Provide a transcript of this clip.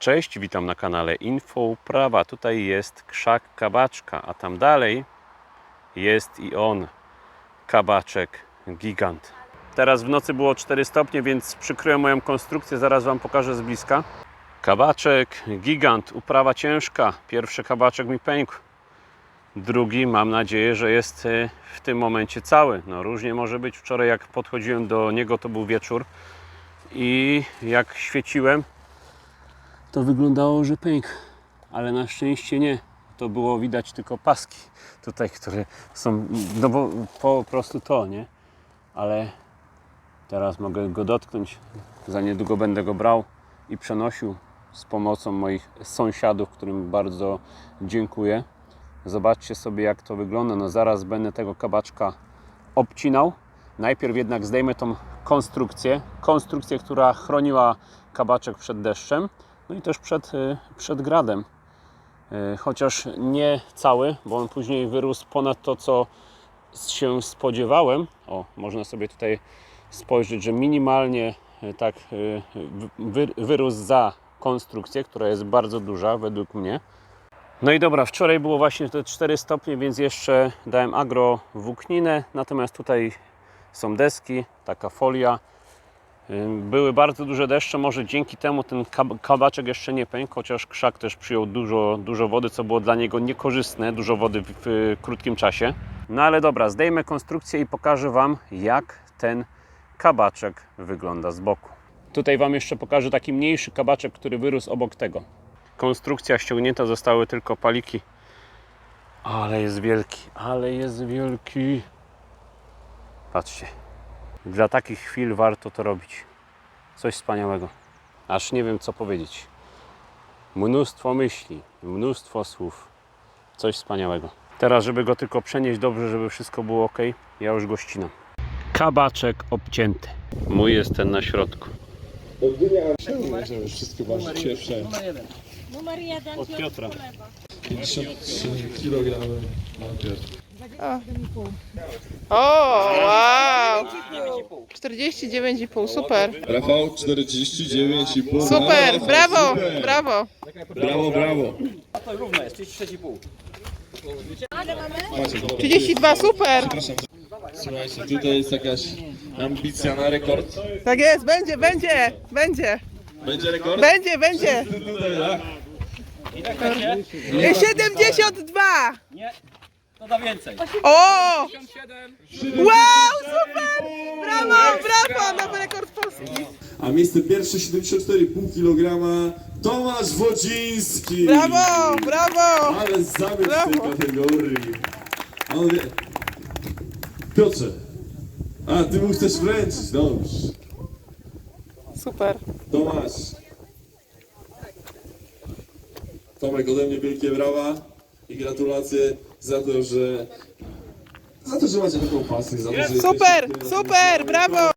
Cześć, witam na kanale Info Uprawa. Tutaj jest krzak kabaczka, a tam dalej jest i on, kabaczek gigant. Teraz w nocy było 4 stopnie, więc przykryłem moją konstrukcję, zaraz Wam pokażę z bliska. Kabaczek gigant, uprawa ciężka. Pierwszy kabaczek mi pękł. Drugi mam nadzieję, że jest e, w tym momencie cały. No różnie może być. Wczoraj jak podchodziłem do niego to był wieczór i jak świeciłem to wyglądało, że pękł, ale na szczęście nie. To było widać tylko paski tutaj, które są, no bo po prostu to, nie? Ale teraz mogę go dotknąć. Za niedługo będę go brał i przenosił z pomocą moich sąsiadów, którym bardzo dziękuję. Zobaczcie sobie, jak to wygląda. No zaraz będę tego kabaczka obcinał. Najpierw jednak zdejmę tą konstrukcję. Konstrukcję, która chroniła kabaczek przed deszczem, no i też przed, y, przed gradem. Y, Chociaż nie cały, bo on później wyrósł ponad to, co się spodziewałem. O, można sobie tutaj spojrzeć, że minimalnie y, tak wy, wyrósł za konstrukcję, która jest bardzo duża według mnie. No i dobra, wczoraj było właśnie te 4 stopnie, więc jeszcze dałem agrowłókninę, natomiast tutaj są deski, taka folia. Były bardzo duże deszcze, może dzięki temu ten kab- kabaczek jeszcze nie pękł, chociaż krzak też przyjął dużo, dużo wody, co było dla niego niekorzystne, dużo wody w, w krótkim czasie. No ale dobra, zdejmę konstrukcję i pokażę Wam, jak ten kabaczek wygląda z boku. Tutaj Wam jeszcze pokażę taki mniejszy kabaczek, który wyrósł obok tego. Konstrukcja ściągnięta, zostały tylko paliki. Ale jest wielki, ale jest wielki. Patrzcie. Dla takich chwil warto to robić. Coś wspaniałego. Aż nie wiem co powiedzieć. Mnóstwo myśli, mnóstwo słów. Coś wspaniałego. Teraz, żeby go tylko przenieść dobrze, żeby wszystko było ok, ja już go ścinam. Kabaczek obcięty. Mój jest ten na środku. Żeby wszystko wasze pierwsze Numer jeden Od Piotra. 53 kg. O, wow! 49,5, super. Rafał 49,5. Super, brawo, brawo. Brawo, brawo. Macie, dobra. 32, super. Słuchajcie, tutaj jest jakaś ambicja na rekord. Tak jest, będzie, będzie, będzie. Będzie rekord? Będzie, będzie. Tutaj, tak? I 72. To da więcej. O! Wow, super! Brawo, brawo, nowy rekord Polski. A miejsce pierwsze 74,5 kg Tomasz Wodziński. Brawo, brawo. Ale zamiast tej Brawo. kategorii. A on wie... Piotrze. A, ty mu chcesz wręczyć, dobrze. Super. Tomasz. Tomek, ode mnie wielkie brawa i gratulacje za to, że... Za to, że macie taką pasję, za to, że Super, jesteście- super, brawo.